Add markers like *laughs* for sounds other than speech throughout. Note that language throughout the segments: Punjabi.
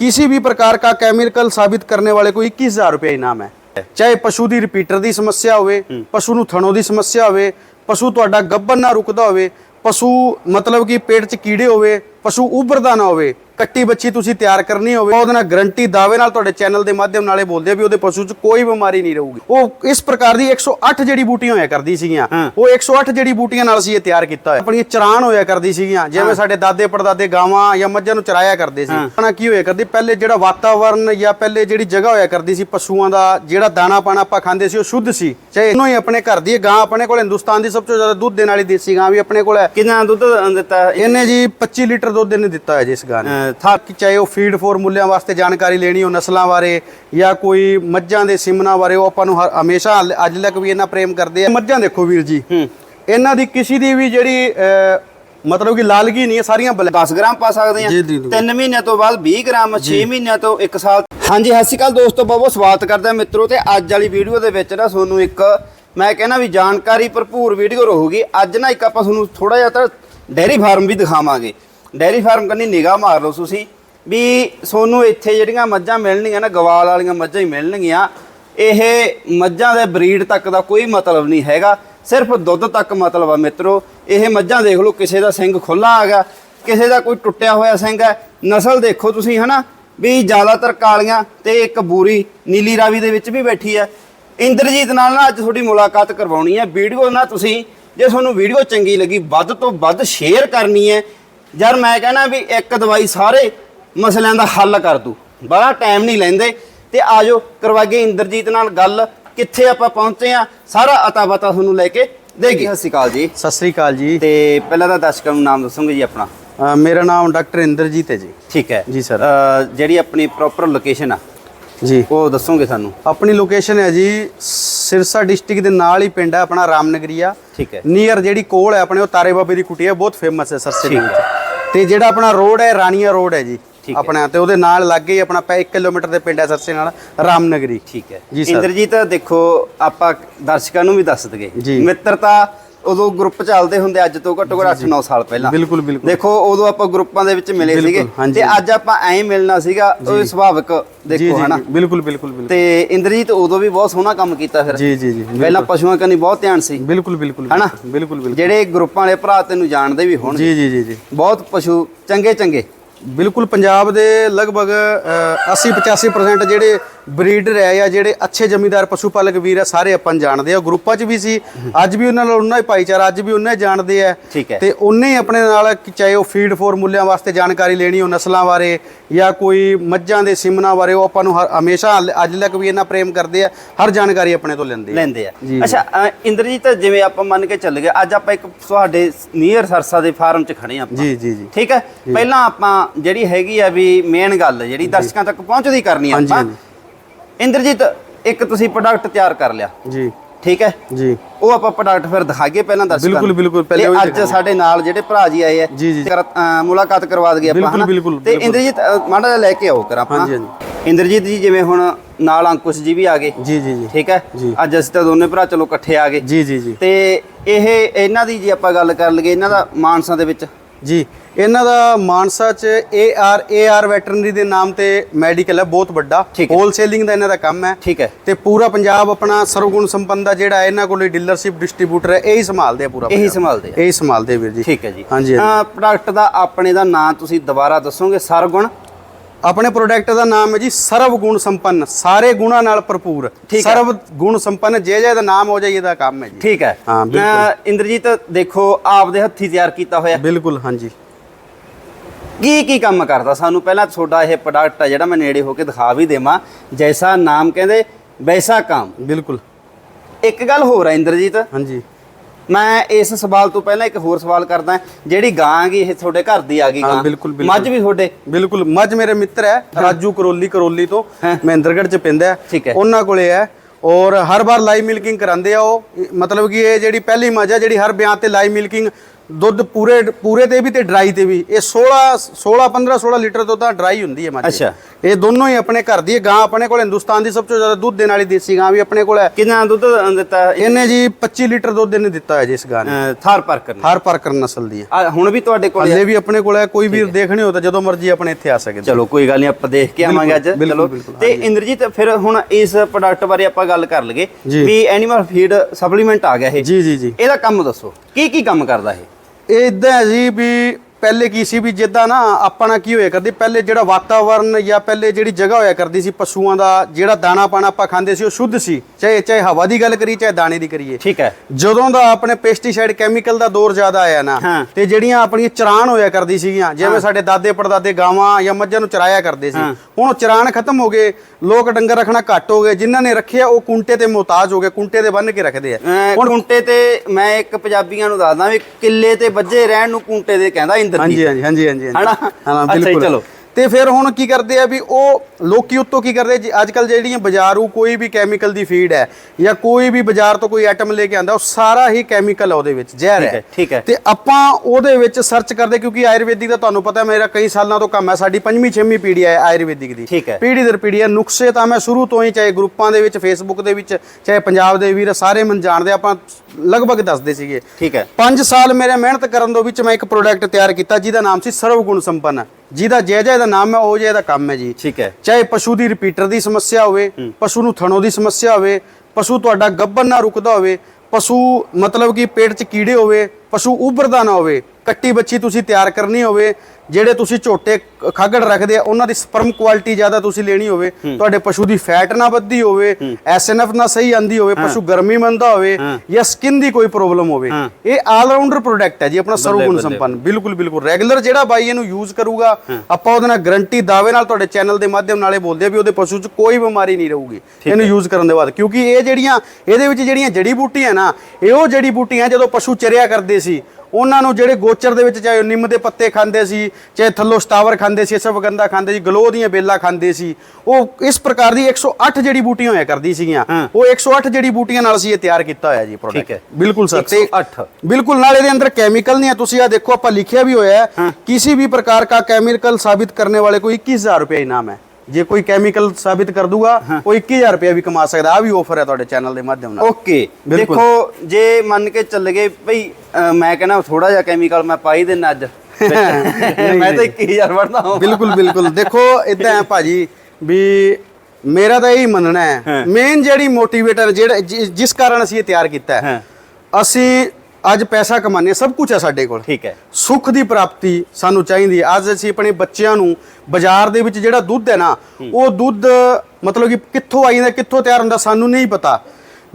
किसी भी प्रकार का केमिकल साबित करने वाले को 21000 रुपए इनाम है ਚਾਹੇ ਪਸ਼ੂ ਦੀ ਰਿਪੀਟਰ ਦੀ ਸਮੱਸਿਆ ਹੋਵੇ ਪਸ਼ੂ ਨੂੰ ਥਣੋਂ ਦੀ ਸਮੱਸਿਆ ਹੋਵੇ ਪਸ਼ੂ ਤੁਹਾਡਾ ਗੱਭਣ ਨਾ ਰੁਕਦਾ ਹੋਵੇ ਪਸ਼ੂ ਮਤਲਬ ਕਿ ਪੇਟ 'ਚ ਕੀੜੇ ਹੋਵੇ ਪਸ਼ੂ ਉਭਰਦਾ ਨਾ ਹੋਵੇ ਕੱਟੀ ਬੱਚੀ ਤੁਸੀਂ ਤਿਆਰ ਕਰਨੀ ਹੋਵੇ ਉਹਦੇ ਨਾਲ ਗਰੰਟੀ ਦਾਅਵੇ ਨਾਲ ਤੁਹਾਡੇ ਚੈਨਲ ਦੇ ਮਾਧਿਅਮ ਨਾਲੇ ਬੋਲਦੇ ਆ ਵੀ ਉਹਦੇ ਪਸ਼ੂ 'ਚ ਕੋਈ ਬਿਮਾਰੀ ਨਹੀਂ ਰਹੂਗੀ। ਉਹ ਇਸ ਪ੍ਰਕਾਰ ਦੀ 108 ਜੜੀ ਬੂਟੀਆਂ ਹੋਇਆ ਕਰਦੀ ਸੀਗੀਆਂ ਉਹ 108 ਜੜੀ ਬੂਟੀਆਂ ਨਾਲ ਅਸੀਂ ਇਹ ਤਿਆਰ ਕੀਤਾ ਹੋਇਆ। ਆਪਣੀਆਂ ਚਰਾਨ ਹੋਇਆ ਕਰਦੀ ਸੀਗੀਆਂ ਜਿਵੇਂ ਸਾਡੇ ਦਾਦੇ ਪੜਦਾਦੇ ਗਾਵਾਂ ਜਾਂ ਮੱਝਾਂ ਨੂੰ ਚਰਾਇਆ ਕਰਦੇ ਸੀ। ਆਪਣਾ ਕੀ ਹੋਇਆ ਕਰਦੀ ਪਹਿਲੇ ਜਿਹੜਾ ਵਾਤਾਵਰਨ ਜਾਂ ਪਹਿਲੇ ਜਿਹੜੀ ਜਗ੍ਹਾ ਹੋਇਆ ਕਰਦੀ ਸੀ ਪਸ਼ੂਆਂ ਦਾ ਜਿਹੜਾ ਦਾਣਾ ਪਾਣਾ ਆਪਾਂ ਖਾਂਦੇ ਸੀ ਉਹ ਸ਼ੁੱਧ ਸੀ। ਚਾਹੇ ਇਹਨੂੰ ਹੀ ਆਪਣੇ ਘਰ ਦੀ ਗਾਂ ਆਪਣੇ ਕੋਲ ਹਿੰਦੁਸਤਾਨ ਦੀ ਸਭ ਤੋਂ ਜ਼ਿਆਦਾ ਦੁੱਧ ਦੇਣ ਵਾਲੀ ਦੇਸੀ ਗਾਂ ਵੀ ਆਪਣੇ ਕੋਲ ਹੈ। ਕਿੰਨਾ ਦੁੱਧ ਦਿੱਤਾ? ਇਹਨੇ ਜੀ 25 ਲੀਟਰ ਦੁੱਧ ਇਹਨੇ ਦਿੱਤਾ ਹੈ ਜੀ ਇਸ ਗਾਂ ਨੇ। ਥਾ ਕਿ ਚਾਹੇ ਉਹ ਫੀਡ ਫੋਰ ਮੁੱਲਿਆਂ ਵਾਸਤੇ ਜਾਣਕਾਰੀ ਲੈਣੀ ਹੋ ਨਸਲਾਂ ਬਾਰੇ ਜਾਂ ਕੋਈ ਮੱਝਾਂ ਦੇ ਸਿਮਨਾ ਬਾਰੇ ਉਹ ਆਪਾਂ ਨੂੰ ਹਮੇਸ਼ਾ ਅੱਜ ਤੱਕ ਵੀ ਇਹਨਾਂ ਪ੍ਰੇਮ ਕਰਦੇ ਆ। ਮੱਝਾਂ ਦੇਖੋ ਵੀਰ ਜੀ ਇਹਨਾਂ ਦੀ ਕਿਸੇ ਦੀ ਵੀ ਜਿਹੜੀ ਮਤਲਬ ਕਿ ਲਾਲਗੀ ਨਹੀਂ ਹੈ ਸਾਰੀਆਂ ਬਲੈਕ 10 ਗ੍ਰਾਮ ਪਾ ਸਕਦੇ ਆ। ਜੀ, ਜੀ, ਜੀ। 3 ਮਹੀਨਿਆਂ ਤੋਂ ਬਾਅਦ 20 ਗ੍ਰਾਮ 6 ਮਹੀਨਿਆਂ ਤੋਂ 1 ਸਾਲ। ਹਾਂਜੀ ਸਤਿ ਸ਼੍ਰੀ ਅਕਾਲ ਦੋਸਤੋ ਬਹੁਤ ਸਵਾਗਤ ਕਰਦੇ ਮਿੱਤਰੋ ਤੇ ਅੱਜ ਵਾਲੀ ਵੀਡੀਓ ਦੇ ਵਿੱਚ ਨਾ ਤੁਹਾਨੂੰ ਇੱਕ ਮੈਂ ਕਹਿੰਦਾ ਵੀ ਜਾਣਕਾਰੀ ਭਰਪੂਰ ਵੀਡੀਓ ਰਹੂਗੀ। ਅੱਜ ਨਾ ਇੱਕ ਆਪਾਂ ਤੁਹਾਨੂੰ ਥੋੜਾ ਜਿਹਾ ਤਾਂ ਡੈਰੀ ਫਾਰਮ ਵੀ ਦਿਖਾਵਾਂਗੇ। ਡੈਰੀ ਫਾਰਮ ਕੰਨੀ ਨਿਗਾਹ ਮਾਰ ਲਓ ਤੁਸੀਂ। ਵੀ ਤੁਹਾਨੂੰ ਇੱਥੇ ਜਿਹੜੀਆਂ ਮੱਝਾਂ ਮਿਲਣਗੀਆਂ ਨਾ, ਗਵਾਲ ਵਾਲੀਆਂ ਮੱਝਾਂ ਹੀ ਮਿਲਣਗੀਆਂ, ਇਹ ਮੱਝਾਂ ਦੇ ਬਰੀਡ ਤੱਕ ਦਾ ਕੋਈ ਮਤਲਬ ਨਹੀਂ ਹੈਗਾ। ਸਿਰਫ ਦੁੱਧ ਤੱਕ ਮਤਲਬ ਆ ਮਿੱਤਰੋ। ਇਹ ਮੱਝਾਂ ਦੇਖ ਲਓ, ਕਿਸੇ ਦਾ ਸਿੰਘ ਖੁੱਲਾ ਆ ਗਿਆ, ਕਿਸੇ ਦਾ ਕੋਈ ਟੁੱਟਿਆ ਹੋਇਆ ਸਿੰਘ ਹੈ। ਨਸਲ ਦੇਖੋ ਤੁਸੀਂ ਹਨਾ, ਵੀ ਜ਼ਿਆਦਾਤਰ ਕਾਲੀਆਂ ਤੇ ਇੱਕ ਬੂਰੀ ਨੀਲੀ ਰਾਵੀ ਦੇ ਵਿੱਚ ਵੀ ਬੈਠੀ ਹੈ। ਇੰਦਰਜੀਤ ਨਾਲ ਨਾ ਅੱਜ ਤੁਹਾਡੀ ਮੁਲਾਕਾਤ ਕਰਵਾਉਣੀ ਹੈ। ਵੀਡੀਓ ਨਾ ਤੁਸੀਂ, ਜੇ ਤੁਹਾਨੂੰ ਵੀਡੀਓ ਚੰਗੀ ਲੱਗੀ, ਵੱਧ ਤੋਂ ਵੱਧ ਸ਼ੇਅਰ ਕਰਨੀ ਹੈ। ਯਾਰ ਮੈਂ ਕਹਿੰਦਾ ਵੀ ਇੱਕ ਦਵਾਈ ਸਾਰੇ ਮਸਲਿਆਂ ਦਾ ਹੱਲ ਕਰ ਦੂ। ਬੜਾ ਟਾਈਮ ਨਹੀਂ ਲੈਂਦੇ। ਤੇ ਆਜੋ ਕਰਵਾਈਏ ਇੰਦਰਜੀਤ ਨਾਲ ਗੱਲ। ਕਿੱਥੇ ਆਪਾਂ ਪਹੁੰਚੇ ਆ ਸਾਰਾ ਅਤਾ ਬਤਾ ਤੁਹਾਨੂੰ ਲੈ ਕੇ ਦੇਗੀ। ਸਤਿ ਸ਼੍ਰੀ ਅਕਾਲ ਜੀ। ਸਤਿ ਸ੍ਰੀ ਅਕਾਲ ਜੀ। ਤੇ ਪਹਿਲਾਂ ਤਾਂ ਦਰਸ਼ਕਾਂ ਨੂੰ ਨਾਮ ਦੱਸੋਗੇ ਜੀ ਆਪਣਾ? ਮੇਰਾ ਨਾਮ ਡਾਕਟਰ ਇੰਦਰਜੀਤ ਹੈ ਜੀ। ਠੀਕ ਹੈ। ਜੀ ਸਰ। ਜਿਹੜੀ ਆਪਣੀ ਪ੍ਰੋਪਰ ਲੋਕੇਸ਼ਨ ਆ ਜੀ। ਉਹ ਦੱਸੋਗੇ ਸਾਨੂੰ? ਆਪਣੀ ਲੋਕੇਸ਼ਨ ਹੈ ਜੀ ਸਿਰਸਾ ਡਿਸਟ੍ਰਿਕਟ ਦੇ ਨਾਲ ਹੀ ਪਿੰਡ ਹੈ ਆਪਣਾ ਰਾਮਨਗਰੀਆ ਠੀਕ ਹੈ। ਨੀਅਰ ਜਿਹੜੀ ਕੋਲ ਹੈ ਆਪਣੇ ਉਹ ਤਾਰੇ ਬਾਬੇ ਦੀ ਕੁਟੀਆ ਬਹੁਤ ਫੇਮਸ ਹੈ ਸਰਸੇ ਦੇ ਵਿੱਚ ਤੇ ਜਿਹੜਾ ਆਪਣਾ ਰੋਡ ਹੈ ਰਾਣੀਆ ਰੋਡ ਹੈ ਜੀ। ਆਪਣਾ ਤੇ ਉਹਦੇ ਨਾਲ ਲੱਗੇ ਹੀ ਆਪਣਾ ਪੈ 1 ਕਿਲੋਮੀਟਰ ਦੇ ਪਿੰਡ ਹੈ ਸਰਸੇ ਨਾਲ ਰਾਮਨਗਰੀ ਠੀਕ ਹੈ ਜੀ। ਇੰਦਰਜੀਤ ਦੇਖੋ ਆਪਾਂ ਦਰਸ਼ਕਾਂ ਨੂੰ ਵੀ ਦੱਸ ਜੀ। ਮਿੱਤਰਤਾ ਉਦੋਂ ਗਰੁੱਪ ਚੱਲਦੇ ਹੁੰਦੇ ਅੱਜ ਤੋਂ ਘੱਟੋ ਘੱਟ 8-9 ਸਾਲ ਪਹਿਲਾਂ। ਬਿਲਕੁਲ ਬਿਲਕੁਲ। ਦੇਖੋ ਉਦੋਂ ਆਪਾਂ ਗਰੁੱਪਾਂ ਦੇ ਵਿੱਚ ਮਿਲੇ ਸੀਗੇ। ਤੇ ਅੱਜ ਆਪਾਂ ਐਂ ਮਿਲਣਾ ਸੀਗਾ ਉਹ ਸੁਭਾਵਿਕ ਦੇਖੋ ਹਨਾ। ਬਿਲਕੁਲ ਬਿਲਕੁਲ ਬਿਲਕੁਲ। ਤੇ ਇੰਦਰਜੀਤ ਉਦੋਂ ਵੀ ਬਹੁਤ ਸੋਹਣਾ ਕੰਮ ਕੀਤਾ ਫਿਰ। ਜੀ ਜੀ ਜੀ ਪਹਿਲਾਂ ਪਸ਼ੂਆਂ ਕੰਨੀ ਬਹੁਤ ਧਿਆਨ ਸੀ। ਬਿਲਕੁਲ ਬਿਲਕੁਲ ਹਨਾ? ਬਿਲਕੁਲ ਬਿਲਕੁਲ। ਜਿਹੜੇ ਗਰੁੱਪਾਂ ਵਾਲੇ ਭਰਾ ਤੈਨੂੰ ਜਾਣਦੇ ਵੀ ਹੋਣ ਜੀ ਜੀ ਜੀ ਜੀ। ਬਹੁਤ ਪਸ਼ੂ ਚੰਗੇ ਚੰਗੇ ਬਿਲਕੁਲ ਪੰਜਾਬ ਦੇ ਲਗਭਗ 80-85% ਜਿਹੜੇ ਬਰੀਡਰ ਹੈ ਜਾਂ ਜਿਹੜੇ ਅੱਛੇ ਜ਼ਮੀਂਦਾਰ ਪਸ਼ੂ ਪਾਲਕ ਵੀਰ ਹੈ ਸਾਰੇ ਆਪਾਂ ਜਾਣਦੇ ਆ। ਗਰੁੱਪਾਂ 'ਚ ਵੀ ਸੀ ਅੱਜ ਵੀ ਉਹਨਾਂ ਨਾਲ ਉਹਨਾਂ ਹੀ ਭਾਈਚਾਰਾ ਅੱਜ ਵੀ ਉਹਨਾਂ ਹੀ ਜਾਣਦੇ ਆ। ਤੇ ਉਹਨੇ ਹੀ ਆਪਣੇ ਨਾਲ ਚਾਹੇ ਉਹ ਫੀਡ ਫੋਰ ਮੁੱਲਿਆਂ ਵਾਸਤੇ ਜਾਣਕਾਰੀ ਲੈਣੀ ਹੋ ਨਸਲਾਂ ਬਾਰੇ ਜਾਂ ਕੋਈ ਮੱਝਾਂ ਦੇ ਸਿਮਨਾ ਬਾਰੇ ਉਹ ਆਪਾਂ ਨੂੰ ਹਮੇਸ਼ਾ ਅੱਜ ਤੱਕ ਵੀ ਇਹਨਾਂ ਪ੍ਰੇਮ ਕਰਦੇ ਆ ਹਰ ਜਾਣਕਾਰੀ ਆਪਣੇ ਤੋਂ ਲੈਂਦੇ ਆ। ਲੈਂਦੇ ਆ। ਅੱਛਾ ਇੰਦਰਜੀਤ ਜਿਵੇਂ ਆਪਾਂ ਮੰਨ ਕੇ ਚੱਲ ਗਏ ਅੱਜ ਆਪਾਂ ਇੱਕ ਤੁਹਾਡੇ ਨੀਅਰ ਸਰਸਾ ਦੇ ਫਾਰਮ 'ਚ ਖੜੇ ਆ ਆਪਾਂ। ਜੀ ਜੀ ਜੀ। ਠੀਕ ਹੈ? ਪਹਿਲਾਂ ਆਪਾਂ ਜਿਹੜੀ ਹੈਗੀ ਆ ਵੀ ਮੇਨ ਗੱਲ ਜਿਹੜੀ ਦਰਸ਼ਕਾਂ ਤੱਕ ਪਹੁੰਚਦੀ ਕਰਨੀ ਆ ਹਾਂਜੀ, ਆਪਾਂ। ਇੰਦਰਜੀਤ ਇੱਕ ਤੁਸੀਂ ਪ੍ਰੋਡਕਟ ਤਿਆਰ ਕਰ ਲਿਆ ਜੀ ਠੀਕ ਹੈ ਜੀ ਉਹ ਆਪਾਂ ਪ੍ਰੋਡਕਟ ਫਿਰ ਦਿਖਾਈਏ ਪਹਿਲਾਂ ਦਰਸ਼ਕਾਂ ਬਿਲਕੁਲ, ਨੂੰ। ਬਿਲਕੁਲ, ਪਹਿਲੇ ਤੇ ਉਹੀ ਅੱਜ। ਸਾਡੇ ਨਾਲ ਜਿਹੜੇ ਭਰਾ ਜੀ ਆਏ ਆ ਜੀ, ਜੀ। ਕਰ- ਅ, ਮੁਲਾਕਾਤ ਕਰਵਾ ਦਈਏ ਆਪਾਂ ਬਿਲਕੁਲ, ਹਨਾ? ਬਿਲਕੁਲ, ਤੇ ਬਿਲਕੁਲ। ਇੰਦਰਜੀਤ ਅ, ਮਾੜਾ ਜਿਹਾ ਲੈ ਕੇ ਆਓ ਕਰ ਆਪਾਂ ਹਾਂਜੀ, ਇੰਦਰਜੀਤ ਜੀ ਜਿਵੇਂ ਹੁਣ ਨਾਲ ਅੰਕੁਸ਼ ਜੀ ਵੀ ਆ ਗਏ ਜੀ ਜੀ ਜੀ ਠੀਕ ਹੈ ਜੀ। ਅੱਜ ਅਸੀਂ ਤਾਂ ਦੋਨੇ ਭਰਾ ਚਲੋ ਇਕੱਠੇ ਆ ਗਏ ਜੀ ਜੀ ਜੀ ਤੇ ਇਹ ਇਹਨਾਂ ਦੀ ਜੇ ਆਪਾਂ ਗੱਲ ਕਰ ਲਈਏ ਇਹਨਾਂ ਦਾ ਮਾਨਸਾ ਦੇ ਵਿੱਚ ਜੀ ਇਹਨਾਂ ਦਾ ਮਾਨਸਾ ਚ AR AR ਵੈਟਰਨਰੀ ਦੇ ਨਾਮ ਤੇ ਮੈਡੀਕਲ ਹੈ ਬਹੁਤ ਵੱਡਾ। ਹੋਲਸੇਲਿੰਗ ਦਾ ਇਹਨਾਂ ਦਾ ਕੰਮ ਹੈ ਠੀਕ ਹੈ ਤੇ ਪੂਰਾ ਪੰਜਾਬ ਆਪਣਾ ਸਰਵਗੁਣ ਸੰਪੰਨ ਦਾ ਜਿਹੜਾ ਹੈ, ਇਹਨਾਂ ਕੋਲ ਡੀਲਰਸ਼ਿਪ ਡਿਸਟ੍ਰੀਬਿਊਟਰ ਹੈ ਇਹੀ ਸੰਭਾਲਦੇ ਆ ਪੂਰਾ ਇਹੀ। ਸੰਭਾਲਦੇ ਆ ਇਹੀ ਸੰਭਾਲਦੇ ਵੀਰ ਜੀ ਠੀਕ ਹੈ ਜੀ ਹਾਂਜੀ। ਪ੍ਰੋਡਕਟ ਦਾ ਆਪਣੇ ਦਾ ਨਾਂ ਤੁਸੀਂ ਦੁਬਾਰਾ ਦੱਸੋਗੇ ਸਰਗੁਣ ਆਪਣੇ ਪ੍ਰੋਡਕਟ ਦਾ ਨਾਮ ਹੈ ਜੀ ਸਰਵ ਗੁਣ ਸੰਪੰਨ ਸਾਰੇ ਗੁਣਾਂ ਨਾਲ ਭਰਪੂਰ। ਹੈ। ਸਰਵ ਗੁਣ ਸੰਪੰਨ ਜੇ ਜੇ ਦਾ ਨਾਮ ਹੋ ਜਾਏ ਇਹਦਾ ਕੰਮ ਹੈ ਜੀ। ਠੀਕ ਹੈ। ਹਾਂ, ਬਿਲਕੁਲ। ਇੰਦਰਜੀਤ ਦੇਖੋ ਆਪਦੇ ਹੱਥੀ ਤਿਆਰ ਕੀਤਾ ਹੋਇਆ। ਬਿਲਕੁਲ ਹਾਂਜੀ। ਕੀ ਕੀ ਕੰਮ ਕਰਦਾ? ਸਾਨੂੰ ਪਹਿਲਾਂ ਤੁਹਾਡਾ ਇਹ ਪ੍ਰੋਡਕਟ ਆ ਜਿਹੜਾ ਮੈਂ ਨੇੜੇ ਹੋ ਕੇ ਦਿਖਾ ਵੀ ਦੇਵਾਂ। ਜੈਸਾ ਨਾਮ ਕਹਿੰਦੇ ਵੈਸਾ ਕੰਮ। ਬਿਲਕੁਲ। ਇੱਕ ਗੱਲ ਹੋਰ ਹੈ ਇੰਦਰਜੀਤ। ਹਾਂਜੀ। ਮੈਂ ਇਸ ਸਵਾਲ ਤੋਂ ਪਹਿਲਾਂ ਇੱਕ ਹੋਰ ਸਵਾਲ ਕਰਦਾ ਜਿਹੜੀ ਗਾਂ ਗੀ ਇਹ ਤੁਹਾਡੇ ਘਰ ਦੀ ਆ ਗਈ ਗਾਂ ਬਿਲਕੁਲ, ਬਿਲਕੁਲ। ਮੱਝ ਵੀ ਤੁਹਾਡੇ ਬਿਲਕੁਲ ਮੱਝ ਮੇਰੇ ਮਿੱਤਰ ਹੈ ਰਾਜੂ ਕਰੋਲੀ ਕਰੋਲੀ ਤੋਂ। ਮਹਿੰਦਰਗੜ੍ਹ ਚ ਪੈਂਦਾ ਹੈ। ਉਹਨਾਂ ਕੋਲੇ ਹੈ ਔਰ ਹਰ ਵਾਰ ਲਾਈਵ ਮਿਲਕਿੰਗ ਕਰਾਉਂਦੇ ਆ ਉਹ ਮਤਲਬ ਕਿ ਇਹ ਜਿਹੜੀ ਪਹਿਲੀ ਮੱਝ ਹੈ ਜਿਹੜੀ ਹਰ ਬਿਆਨ ਤੇ ਲਾਈਵ ਮਿਲਕਿੰਗ ਦੁੱਧ ਪੂਰੇ ਪੂਰੇ ਤੇ ਵੀ ਤੇ ਡਰਾਈ ਤੇ ਵੀ। ਇਹ 16 16 15 16 ਲੀਟਰ ਦੁੱਧ ਤਾਂ ਡਰਾਈ ਹੁੰਦੀ ਹੈ ਮੱਝ ਅੱਛਾ। ਇਹ ਦੋਨੋਂ ਹੀ ਆਪਣੇ ਘਰ ਦੀ ਗਾਂ ਆਪਣੇ ਕੋਲ ਹਿੰਦੁਸਤਾਨ ਦੀ ਸਭ ਤੋਂ ਜ਼ਿਆਦਾ ਦੁੱਧ ਦੇਣ ਵਾਲੀ ਦੇਸੀ ਗਾਂ ਵੀ ਆਪਣੇ ਕੋਲ ਹੈ। ਕਿੰਨਾ ਦੁੱਧ ਦਿੱਤਾ? ਇਹਨੇ ਜੀ 25 ਲੀਟਰ ਦੁੱਧ ਇਹਨੇ ਦਿੱਤਾ ਹੈ ਜੀ ਇਸ ਗਾਂ ਨੇ। ਥਾਰ ਪਾਰਕਰ ਹਰ ਪਰਕਰ ਨਸਲ ਦੀ ਹੈ। ਹੁਣ ਵੀ ਤੁਹਾਡੇ ਕੋਲ ਹੱਲੇ ਵੀ ਆਪਣੇ ਕੋਲ ਹੈ। ਕੋਈ ਵੀਰ ਦੇਖਣੇ ਹੋ ਤਾਂ ਜਦੋਂ ਮਰਜ਼ੀ ਆਪਣੇ ਇੱਥੇ ਆ ਸਕਦੇ ਚਲੋ ਕੋਈ ਗੱਲ ਨਹੀਂ ਆਪਾਂ ਦੇਖ ਕੇ ਆਵਾਂਗੇ ਅੱਜ। ਚਲੋ ਤੇ ਇੰਦਰਜੀਤ ਫਿਰ ਹੁਣ ਇਸ ਪ੍ਰੋਡਕਟ ਬਾਰੇ ਆਪਾਂ ਗੱਲ ਕਰ ਲਈਏ। ਵੀ ਐਨੀਮਲ ਫੀਡ ਸਪਲੀਮੈਂਟ ਆ ਗਿਆ ਇਹ। ਜੀ ਜੀ ਜੀ। ਇਹਦਾ ਕੰਮ ਦੱਸੋ। ਕੀ ਕੀ ਕੰਮ ਕਰਦਾ ਇਹ? ਇਹ ਇਦਾਂ ਹੈ ਜੀ ਵੀ ਪਹਿਲੇ ਕੀ ਸੀ ਵੀ ਜਿੱਦਾਂ ਨਾ ਆਪਣਾ ਕੀ ਹੋਇਆ ਕਰਦੀ ਪਹਿਲੇ ਜਿਹੜਾ ਵਾਤਾਵਰਨ ਜਾਂ ਪਹਿਲੇ ਜਿਹੜੀ ਜਗ੍ਹਾ ਹੋਇਆ ਕਰਦੀ ਸੀ ਪਸ਼ੂਆਂ ਦਾ ਜਿਹੜਾ ਦਾਣਾ ਪਾਣਾ ਆਪਾਂ ਖਾਂਦੇ ਸੀ ਉਹ ਸ਼ੁੱਧ ਸੀ। ਚਾਹੇ ਚਾਹੇ ਹਵਾ ਦੀ ਗੱਲ ਕਰੀ ਚਾਹੇ ਦਾਣੇ ਦੀ ਕਰੀਏ। ਠੀਕ ਹੈ। ਜਦੋਂ ਦਾ ਆਪਣੇ ਪੈਸਟੀਸਾਈਡ ਕੈਮੀਕਲ ਦਾ ਦੌਰ ਜ਼ਿਆਦਾ ਆਇਆ ਨਾ। ਤੇ ਜਿਹੜੀਆਂ ਆਪਣੀਆਂ ਚਰਾਨ ਹੋਇਆ ਕਰਦੀ ਸੀਗੀਆਂ ਜਿਵੇਂ ਸਾਡੇ ਦਾਦੇ ਪੜਦਾਦੇ ਗਾਵਾਂ ਜਾਂ ਮੱਝਾਂ ਨੂੰ ਚਰਾਇਆ ਕਰਦੇ ਸੀ। ਹੁਣ ਉਹ ਚਰਾਨ ਖਤਮ ਹੋ ਗਏ ਲੋਕ ਡੰਗਰ ਰੱਖਣਾ ਘੱਟ ਹੋ ਗਏ ਜਿਨ੍ਹਾਂ ਨੇ ਰੱਖਿਆ ਉਹ ਕੁੰਟੇ ਤੇ ਮੁਹਤਾਜ ਹੋ ਗਏ ਕੁੰਟੇ ਦੇ ਬੰਨ ਕੇ ਰੱਖਦੇ ਆ। ਅਹ, ਕੁੰਟੇ ਤੇ ਮੈਂ ਇੱਕ ਪੰਜਾਬੀਆਂ ਨੂੰ ਦੱਸਦਾ ਵੀ ਕਿੱਲੇ ਤੇ ਵੱਜੇ ਰਹਿਣ ਨੂੰ ਕੁੰਟੇ ਦੇ ਕਹਿੰਦਾ ਇੰਦਰਜੀਤ ਹਾਂਜੀ ਹਾਂਜੀ ਹਾਂਜੀ ਹਾਂਜੀ। ਹਨਾ? ਹਾਂ ਬਿਲਕੁਲ ਚਲੋ। ਤੇ ਫਿਰ ਹੁਣ ਕੀ ਕਰਦੇ ਆ ਵੀ ਉਹ ਲੋਕੀ ਉੱਤੋਂ ਕੀ ਕਰਦੇ ਜੀ ਅੱਜ ਕੱਲ ਜਿਹੜੀਆਂ ਬਾਜ਼ਾਰੂ ਕੋਈ ਵੀ ਕੈਮੀਕਲ ਦੀ ਫੀਡ ਹੈ ਜਾਂ ਕੋਈ ਵੀ ਬਾਜ਼ਾਰ ਤੋਂ ਕੋਈ ਆਈਟਮ ਲੈ ਕੇ ਆਂਦਾ ਉਹ ਸਾਰਾ ਹੀ ਕੈਮੀਕਲ ਹੈ ਉਹਦੇ ਵਿੱਚ ਜ਼ਹਿਰ ਹੈ, ਠੀਕ ਹੈ। ਤੇ ਆਪਾਂ ਉਹਦੇ ਵਿੱਚ ਸਰਚ ਕਰਦੇ ਕਿਉਂਕਿ ਆਯੁਰਵੈਦਿਕ ਦਾ ਤੁਹਾਨੂੰ ਪਤਾ ਮੇਰਾ ਕਈ ਸਾਲਾਂ ਤੋਂ ਕੰਮ ਹੈ ਸਾਡੀ ਪੰਜਵੀਂ ਛੇਵੀਂ ਪੀੜ੍ਹੀ ਹੈ ਆਯੁਰਵੈਦਿਕ ਦੀ। ਠੀਕ ਹੈ। ਪੀੜ੍ਹੀ ਦਰ ਪੀੜ੍ਹੀ ਹੈ ਨੁਕਸੇ ਤਾਂ ਮੈਂ ਸ਼ੁਰੂ ਤੋਂ ਹੀ ਚਾਹੇ ਗਰੁੱਪਾਂ ਦੇ ਵਿੱਚ ਫੇਸਬੁੱਕ ਦੇ ਵਿੱਚ ਚਾਹੇ ਪੰਜਾਬ ਦੇ ਵੀਰ ਸਾਰੇ ਮਨ ਜਾਣਦੇ ਆਪਾਂ ਲਗਭਗ ਦੱਸਦੇ ਸੀਗੇ। ਠੀਕ ਹੈ। 5 ਸਾਲ ਮੇਰੇ ਮਿਹਨਤ ਕਰਨ ਦੇ ਵਿੱਚ ਮੈਂ ਇੱਕ ਪ੍ਰੋਡਕਟ ਤਿਆਰ ਕੀਤਾ ਜਿਹਦਾ ਨਾਮ ਸੀ ਸਰਵ ਗੁਣ ਸੰਪੰਨ। ਜਿਹਦਾ ਜੈ ਜੈ ਦਾ ਨਾਮ ਹੈ ਉਹ ਜੈ ਦਾ ਕੰਮ ਹੈ ਜੀ। ਠੀਕ ਹੈ। ਚਾਹੇ ਪਸ਼ੂ ਦੀ ਰਿਪੀਟਰ ਦੀ ਸਮੱਸਿਆ ਹੋਵੇ ਪਸ਼ੂ ਨੂੰ ਥਣੋਂ ਦੀ ਸਮੱਸਿਆ ਹੋਵੇ ਪਸ਼ੂ ਤੁਹਾਡਾ ਗੱਭਣ ਨਾ ਰੁਕਦਾ ਹੋਵੇ ਪਸ਼ੂ ਮਤਲਬ ਕਿ ਪੇਟ 'ਚ ਕੀੜੇ ਹੋਵੇ ਪਸ਼ੂ ਉਭਰਦਾ ਨਾ ਹੋਵੇ ਕੱਟੀ ਬੱਚੀ ਤੁਸੀਂ ਤਿਆਰ ਕਰਨੀ ਹੋਵੇ ਜਿਹੜੇ ਤੁਸੀਂ ਝੋਟੇ ਖਾਗੜ ਰੱਖਦੇ ਆ ਉਹਨਾਂ ਦੀ ਸਪਰਮ ਕੁਆਲਿਟੀ ਜ਼ਿਆਦਾ ਤੁਸੀਂ ਲੈਣੀ ਹੋਵੇ ਤੁਹਾਡੇ ਪਸ਼ੂ ਦੀ ਫੈਟ ਨਾ ਵੱਧਦੀ ਹੋਵੇ ਐਸਐਨਐਫ ਨਾ ਸਹੀ ਆਂਦੀ ਹੋਵੇ ਪਸ਼ੂ ਗਰਮੀ ਮੰਦਾ ਹੋਵੇ ਜਾਂ ਸਕਿਨ ਦੀ ਕੋਈ ਪ੍ਰੋਬਲਮ ਹੋਵੇ। ਇਹ ਆਲ ਰਾਊਂਡਰ ਪ੍ਰੋਡਕਟ ਹੈ ਜੀ ਆਪਣਾ ਸਰਵ ਗੁਣ ਬੱਲੇ। ਸੰਪੰਨ ਬਿਲਕੁਲ ਬਿਲਕੁਲ। ਰੈਗੂਲਰ ਜਿਹੜਾ ਬਾਈ ਇਹਨੂੰ ਯੂਜ਼ ਕਰੂਗਾ ਆਪਾਂ ਉਹਦੇ ਨਾਲ ਗਰੰਟੀ ਦਾਅਵੇ ਨਾਲ ਤੁਹਾਡੇ ਚੈਨਲ ਦੇ ਮਾਧਿਅਮ ਨਾਲੇ ਬੋਲਦੇ ਆ ਵੀ ਉਹਦੇ ਪਸ਼ੂ 'ਚ ਕੋਈ ਬਿਮਾਰੀ ਨਹੀਂ ਰਹੂਗੀ ਇਹਨੂੰ ਯੂਜ਼ ਕਰਨ ਦੇ ਬਾਅਦ। ਕਿਉਂਕਿ ਇਹ ਜਿਹੜੀਆਂ ਇਹਦੇ ਵਿੱਚ ਜਿਹੜੀਆਂ ਜੜੀ ਬੂਟੀਆਂ ਨਾ ਇਹ ਉਹ ਜੜੀ ਬੂਟੀਆਂ ਜਦੋਂ ਪਸ਼ੂ ਚਰਿਆ ਕਰਦੇ ਸੀ। ਉਹਨਾਂ ਨੂੰ ਜਿਹੜੇ ਗੋਚਰ ਦੇ ਵਿੱਚ ਚਾਹੇ ਨਿੰਮ ਦੇ ਪੱਤੇ ਖਾਂਦੇ ਸੀ ਚਾਹੇ ਥੱਲੋ ਸਟਾਵਰ ਖਾਂਦੇ ਸੀ ਸਫਗੰਦਾ ਖਾਂਦੇ ਸੀ ਗਲੋ ਦੀਆਂ ਬੇਲਾਂ ਖਾਂਦੇ ਸੀ। ਉਹ ਇਸ ਪ੍ਰਕਾਰ ਦੀ 108 ਜੜੀ ਬੂਟੀਆਂ ਹੋਇਆ ਕਰਦੀ ਸੀਗੀਆਂ ਉਹ 108 ਜੜੀ ਬੂਟੀਆਂ ਨਾਲ ਸੀ ਇਹ ਤਿਆਰ ਕੀਤਾ ਹੋਇਆ ਜੀ ਪ੍ਰੋਡਕਟ ਬਿਲਕੁਲ ਸਰ। 108 ਬਿਲਕੁਲ ਨਾਲ ਇਹਦੇ ਅੰਦਰ ਕੈਮੀਕਲ ਨਹੀਂ ਹੈ ਤੁਸੀਂ ਆ ਦੇਖੋ ਆਪਾਂ ਲਿਖਿਆ ਵੀ ਹੋਇਆ ਹੈ ਕਿਸੇ ਵੀ ਪ੍ਰਕਾਰ ਦਾ ਕੈਮੀਕਲ ਸਾਬਿਤ ਕਰਨੇ ਵਾਲੇ ਕੋ 21000 ਰੁਪਏ ਇਨਾਮ ਹੈ। ਜੇ ਕੋਈ ਕੈਮੀਕਲ ਸਾਬਿਤ ਕਰ ਦੂਗਾ ਉਹ 21000 ਰੁਪਏ ਵੀ ਕਮਾ ਸਕਦਾ। ਆ ਵੀ ਆਫਰ ਹੈ ਤੁਹਾਡੇ ਚੈਨਲ ਦੇ ਮਾਧਿਅਮ ਨਾਲ। ਓਕੇ। ਦੇਖੋ ਜੇ ਮੰਨ ਕੇ ਚੱਲ ਗਏ ਭਈ ਮੈਂ ਕਹਿੰਦਾ ਥੋੜਾ ਜਿਹਾ ਕੈਮੀਕਲ ਮੈਂ ਪਾਈ ਦੇਣਾ ਅੱਜ। *laughs* ਮੈਂ ਤਾਂ 1000 ਵੜਦਾ ਹਾਂ ਬਿਲਕੁਲ ਬਿਲਕੁਲ। ਦੇਖੋ ਇਦਾਂ ਹੈ ਭਾਜੀ ਵੀ ਮੇਰਾ ਤਾਂ ਇਹੀ ਮੰਨਣਾ ਹਾਂ। ਮੇਨ ਜਿਹੜੀ ਮੋਟੀਵੇਟਰ ਜਿਹੜਾ ਜਿਸ ਕਾਰਨ ਅਸੀਂ ਇਹ ਤਿਆਰ ਕੀਤਾ ਹੈ। ਅਸੀਂ ਅੱਜ ਪੈਸਾ ਹਾਂ ਸਭ ਕੁਝ ਹੈ ਸਾਡੇ ਕੋਲ। ਠੀਕ ਹੈ। ਸੁੱਖ ਦੀ ਪ੍ਰਾਪਤੀ ਸਾਨੂੰ ਚਾਹੀਦੀ ਹੈ। ਅੱਜ ਅਸੀਂ ਆਪਣੇ ਬੱਚਿਆਂ ਨੂੰ ਬਾਜ਼ਾਰ ਦੇ ਵਿੱਚ ਜਿਹੜਾ ਦੁੱਧ ਹੈ ਨਾ ਉਹ ਦੁੱਧ ਮਤਲਬ ਕਿ ਕਿੱਥੋਂ ਆਈ ਜਾਂਦਾ ਕਿੱਥੋਂ ਤਿਆਰ ਹੁੰਦਾ ਸਾਨੂੰ ਨਹੀਂ ਪਤਾ।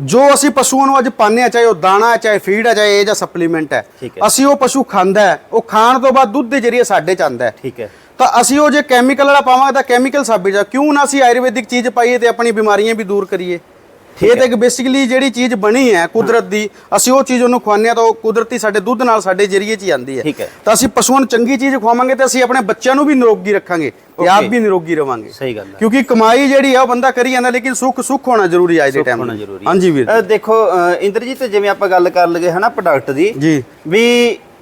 ਜੋ ਅਸੀਂ ਪਸ਼ੂਆਂ ਨੂੰ ਅੱਜ ਪਾਉਂਦੇ ਆ ਚਾਹੇ ਉਹ ਦਾਣਾ ਹੈ ਚਾਹੇ ਫੀਡ ਹੈ ਚਾਹੇ ਇਹ ਜਾਂ ਸਪਲੀਮੈਂਟ ਹੈ। ਅਸੀਂ ਉਹ ਪਸ਼ੂ ਖਾਂਦਾ ਹੈ ਉਹ ਖਾਣ ਤੋਂ ਬਾਅਦ ਦੁੱਧ ਦੇ ਜਰੀਏ ਸਾਡੇ ਚ ਆਉਂਦਾ ਹੈ। ਠੀਕ ਹੈ। ਤਾਂ ਅਸੀਂ ਉਹ ਜੇ ਕੈਮੀਕਲ ਵਾਲਾ ਪਾਵਾਂਗੇ ਤਾਂ ਕੈਮੀਕਲ ਸਾਬਿਤ ਜਾ ਕਿਉਂ ਨਾ ਅਸੀਂ ਆਯੁਰਵੈਦਿਕ ਚੀਜ਼ ਪਾਈਏ ਤੇ ਆਪਣੀ ਬਿਮਾਰੀਆਂ ਵੀ ਦੂਰ ਕਰੀਏ? ਇਹ ਤਾਂ ਇੱਕ ਬੇਸਿਕਲੀ ਜਿਹੜੀ ਚੀਜ਼ ਬਣੀ ਹੈ ਕੁਦਰਤ ਦੀ ਅਸੀਂ ਉਹ ਚੀਜ਼ ਉਹਨੂੰ ਖਵਾਉਂਦੇ ਹਾਂ ਤਾਂ ਉਹ ਕੁਦਰਤੀ ਸਾਡੇ ਦੁੱਧ ਨਾਲ ਸਾਡੇ ਜਰੀਏ 'ਚ ਹੀ ਆਉਂਦੀ ਹੈ। ਤਾਂ ਅਸੀਂ ਪਸ਼ੂਆਂ ਨੂੰ ਚੰਗੀ ਚੀਜ਼ ਖਵਾਵਾਂਗੇ ਤੇ ਅਸੀਂ ਆਪਣੇ ਬੱਚਿਆਂ ਨੂੰ ਵੀ ਨਿਰੋਗੀ ਰੱਖਾਂਗੇ ਤੇ ਆਪ. ਵੀ ਨਿਰੋਗੀ ਰਵਾਂਗੇ। ਸਹੀ ਗੱਲ ਹੈ। ਕਿਉਂਕਿ ਕਮਾਈ ਜਿਹੜੀ ਆ ਉਹ ਬੰਦਾ ਕਰੀ ਜਾਂਦਾ ਲੇਕਿਨ ਸੁੱਖ ਸੁੱਖ ਹੋਣਾ ਜ਼ਰੂਰੀ ਅੱਜ ਦੇ ਟਾਈਮ ਹੋਣਾ ਜ਼ਰੂਰੀ। ਹਾਂਜੀ ਵੀਰ ਦੇਖੋ ਇੰਦਰਜੀਤ ਜਿਵੇਂ ਆਪਾਂ ਗੱਲ ਕਰ ਲਗੇ ਹਨਾ ਪ੍ਰੋਡਕਟ ਦੀ ਜੀ। ਵੀ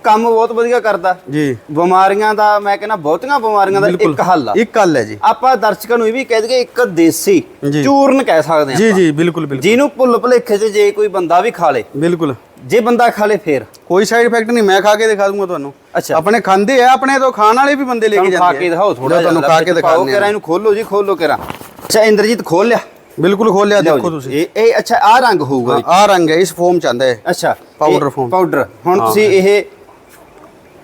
ਕੰਮ ਬਹੁਤ ਵਧੀਆ ਕਰਦਾ। ਜੀ। ਬਿਮਾਰੀਆਂ ਦਾ ਮੈਂ ਕਹਿੰਦਾ ਬਹੁਤੀਆਂ ਬਿਮਾਰੀਆਂ ਦਾ ਇੱਕ ਹੱਲ ਆ। ਇੱਕ ਹੱਲ ਹੈ ਜੀ। ਆਪਾਂ ਦਰਸ਼ਕਾਂ ਨੂੰ ਇਹ ਵੀ ਕਹਿ ਦਈਏ ਇੱਕ ਦੇਸੀ। ਚੂਰਨ ਕਹਿ ਸਕਦੇ ਆ ਜੀ ਜੀ ਬਿਲਕੁਲ ਬਿਲਕੁਲ। ਜਿਹਨੂੰ ਭੁੱਲ ਭੁਲੇਖੇ 'ਚ ਜੇ ਕੋਈ ਬੰਦਾ ਵੀ ਖਾ ਲੇ। ਬਿਲਕੁਲ। ਜੇ ਬੰਦਾ ਖਾ ਲੇ ਫੇਰ। ਕੋਈ ਸਾਈਡ ਇਫੈਕਟ ਨਹੀਂ ਮੈਂ ਖਾ ਕੇ ਦਿਖਾ ਦੂੰਗਾ ਤੁਹਾਨੂੰ। ਅੱਛਾ। ਆਪਣੇ ਖਾਂਦੇ ਆ ਆਪਣੇ ਤੋਂ ਖਾਣ ਵਾਲੇ ਵੀ ਬੰਦੇ ਲੈ ਕੇ ਜਾਂਦੇ ਖਾ ਕੇ ਦਿਖਾਓ ਥੋੜਾ ਤੁਹਾਨੂੰ ਖਾ ਕੇ ਦਿਖਾਉਂਦੇ ਕਰਾਂ ਇਹਨੂੰ ਖੋਲੋ ਜੀ ਖੋਲੋ ਕਰਾਂ ਅੱਛਾ ਇੰਦਰਜੀਤ ਖੋਲ ਲਿਆ। ਬਿਲਕੁਲ ਖੋਲਿਆ ਲਿਆਓ ਦੇਖੋ। ਤੁਸੀਂ। ਇਹ ਇਹ ਅੱਛਾ ਆ ਰੰਗ ਹੋਊਗਾ ਆ ਰੰਗ ਹੈ ਇਸ ਫੋਮ ਚ ਆਂਦਾ ਹੈ ਅੱਛਾ Powder form। ਪਾਊਡਰ ਹੁਣ ਤੁਸੀਂ ਇਹ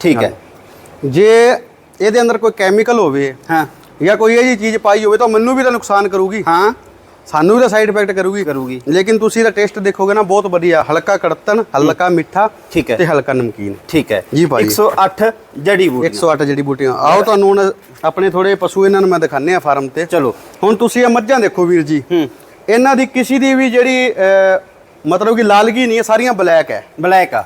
ਠੀਕ ਹੈ। ਜੇ ਇਹਦੇ ਅੰਦਰ ਕੋਈ ਕੈਮੀਕਲ ਹੋਵੇ ਹਾਂ। ਜਾਂ ਕੋਈ ਇਹ ਜੀ ਚੀਜ਼ ਪਾਈ ਹੋਵੇ ਤਾਂ ਮੈਨੂੰ ਵੀ ਤਾਂ ਨੁਕਸਾਨ ਕਰੂਗੀ। ਹਾਂ। ਸਾਨੂੰ ਵੀ ਤਾਂ ਸਾਈਡ ਇਫੈਕਟ ਕਰੂਗੀ। ਕਰੂਗੀ। ਲੇਕਿਨ ਤੁਸੀਂ ਇਹਦਾ ਟੇਸਟ ਦੇਖੋਗੇ ਨਾ ਬਹੁਤ ਵਧੀਆ। ਹਲਕਾ ਕੜਤਨ ਹਲਕਾ ਮਿੱਠਾ ਠੀਕ ਹੈ। ਤੇ ਹਲਕਾ ਨਮਕੀਨ। ਠੀਕ ਹੈ। ਜੀ ਭਾਈ। 108 ਜੜੀ ਬੂਟੀਆਂ। 108 ਜਿਹੜੀ ਬੂਟੀਆਂ। ਆਓ ਤੁਹਾਨੂੰ ਹੁਣ ਆਪਣੇ ਥੋੜੇ ਪਸ਼ੂ ਇਹਨਾਂ ਨੂੰ ਮੈਂ ਦਿਖਾਣੇ ਆ ਫਾਰਮ ਤੇ। ਚਲੋ। ਹੁਣ ਤੁਸੀਂ ਇਹ ਮੱਝਾਂ ਦੇਖੋ ਵੀਰ ਜੀ। ਹੂੰ। ਇਹਨਾਂ ਦੀ ਕਿਸੇ ਦੀ ਵੀ ਜਿਹੜੀ ਮਤਲਬ ਕਿ ਲਾਲਗੀ ਨਹੀਂ ਹੈ ਸਾਰੀਆਂ ਬਲੈਕ ਹੈ। ਬਲੈਕ ਆ।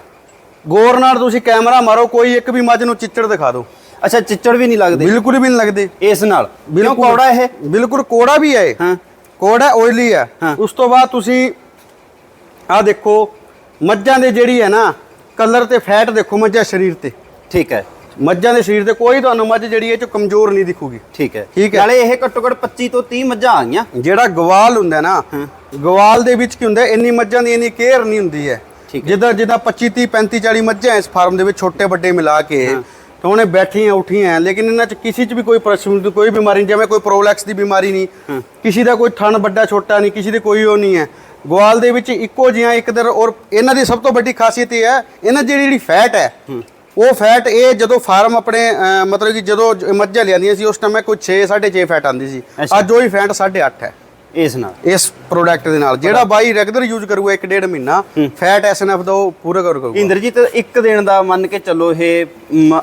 ਗੌਰ ਨਾਲ ਤੁਸੀਂ ਕੈਮਰਾ ਮਾਰੋ ਕੋਈ ਇੱਕ ਵੀ ਮੱਝ ਨੂੰ ਚਿੱਚੜ ਦਿਖਾ ਦਿਓ। ਅੱਛਾ ਚਿੱਚੜ ਵੀ ਨਹੀਂ ਲੱਗਦੇ। ਬਿਲਕੁਲ ਵੀ ਨਹੀਂ ਲੱਗਦੇ। ਇਸ ਨਾਲ। ਕਿਉਂ ਕੌੜਾ ਇਹ? ਬਿਲਕੁਲ ਕੋੜਾ ਵੀ ਹੈ। ਹਾਂ। ਕੋੜਾ ਆਇਲੀ ਹੈ। ਹਾਂ। ਉਸ ਤੋਂ ਬਾਅਦ ਤੁਸੀਂ ਆ ਦੇਖੋ ਮੱਝਾਂ ਦੇ ਜਿਹੜੀ ਹੈ ਨਾ ਕਲਰ ਤੇ ਫੈਟ ਦੇਖੋ ਮੱਝਾਂ ਸਰੀਰ ਤੇ। ਠੀਕ ਹੈ। ਮੱਝਾਂ ਦੇ ਸਰੀਰ ਤੇ ਕੋਈ ਤੁਹਾਨੂੰ ਮੱਝ ਜਿਹੜੀ ਇਹ ਚ ਕਮਜ਼ੋਰ ਨਹੀਂ ਦਿਖੂਗੀ। ਠੀਕ ਹੈ। ਠੀਕ ਹੈ। ਨਾਲੇ ਇਹ ਘੱਟੋ ਘੱਟ 25 ਤੋਂ 30 ਮੱਝਾਂ ਆ ਗਈਆਂ। ਜਿਹੜਾ ਗਵਾਲ ਹੁੰਦਾ ਨਾ ਗਵਾਲ ਦੇ ਵਿੱਚ ਕੀ ਹੁੰਦਾ ਇੰਨੀ ਮੱਝਾਂ ਦੀ ਇੰਨੀ ਕੇਅਰ ਨਹੀਂ ਹੁੰਦੀ ਹੈ। ਜਿੱਦਾਂ ਜਿੱਦਾਂ 25 30 35 40 ਮੱਝਾਂ ਇਸ ਫਾਰਮ ਦੇ ਵਿੱਚ ਛੋਟੇ ਵੱਡੇ ਮਿਲਾ ਕੇ ਤਾਂ ਉਹਨੇ ਬੈਠੀਆਂ ਉੱਠੀਆਂ ਲੇਕਿਨ ਇਹਨਾਂ ਚ ਕਿਸੇ ਚ ਵੀ ਕੋਈ ਪ੍ਰਸ਼ਨ ਕੋਈ ਬਿਮਾਰੀ ਨਹੀਂ ਜਿਵੇਂ ਕੋਈ ਪ੍ਰੋਲੈਕਸ ਦੀ ਬਿਮਾਰੀ ਨਹੀਂ ਕਿਸੇ ਦਾ ਕੋਈ ਥਣ ਵੱਡਾ ਛੋਟਾ ਨਹੀਂ ਕਿਸੇ ਦੇ ਕੋਈ ਉਹ ਨਹੀਂ ਹੈ। ਗਵਾਲ ਦੇ ਵਿੱਚ ਇੱਕੋ ਜਿਹਾ ਇੱਕ ਦਰ ਔਰ ਇਹਨਾਂ ਦੀ ਸਭ ਤੋਂ ਵੱਡੀ ਖਾਸੀਅਤ ਇਹ ਹੈ ਇਹਨਾਂ ਦੀ ਜਿਹੜੀ ਫੈਟ ਹੈ ਉਹ ਫੈਟ ਇਹ ਜਦੋਂ ਫਾਰਮ ਆਪਣੇ ਮਤਲਬ ਕਿ ਜਦੋਂ ਮੱਝਾਂ ਲਿਆਂਦੀਆਂ ਸੀ ਉਸ ਟਾਈਮ ਕੋਈ 6 6.5 ਫੈਟ ਆਂਦੀ ਸੀ। ਅੱਜ ਉਹੀ ਫੈਟ 8.5 ਹੈ। ਇਸ ਨਾਲ। ਇਸ ਪ੍ਰੋਡਕਟ ਦੇ ਨਾਲ। ਜਿਹੜਾ ਬਾਈ ਰੈਗੂਲਰ ਯੂਜ਼ ਕਰੂਗਾ ਇੱਕ ਡੇਢ ਮਹੀਨਾ ਫੈਟ ਐਸਐਨਐਫ ਦਾ ਉਹ ਪੂਰਾ ਕਰ ਕਰੂਗਾ। ਇੰਦਰਜੀਤ ਇੱਕ ਦਿਨ ਦਾ ਮੰਨ ਕੇ ਚੱਲੋ ਇਹ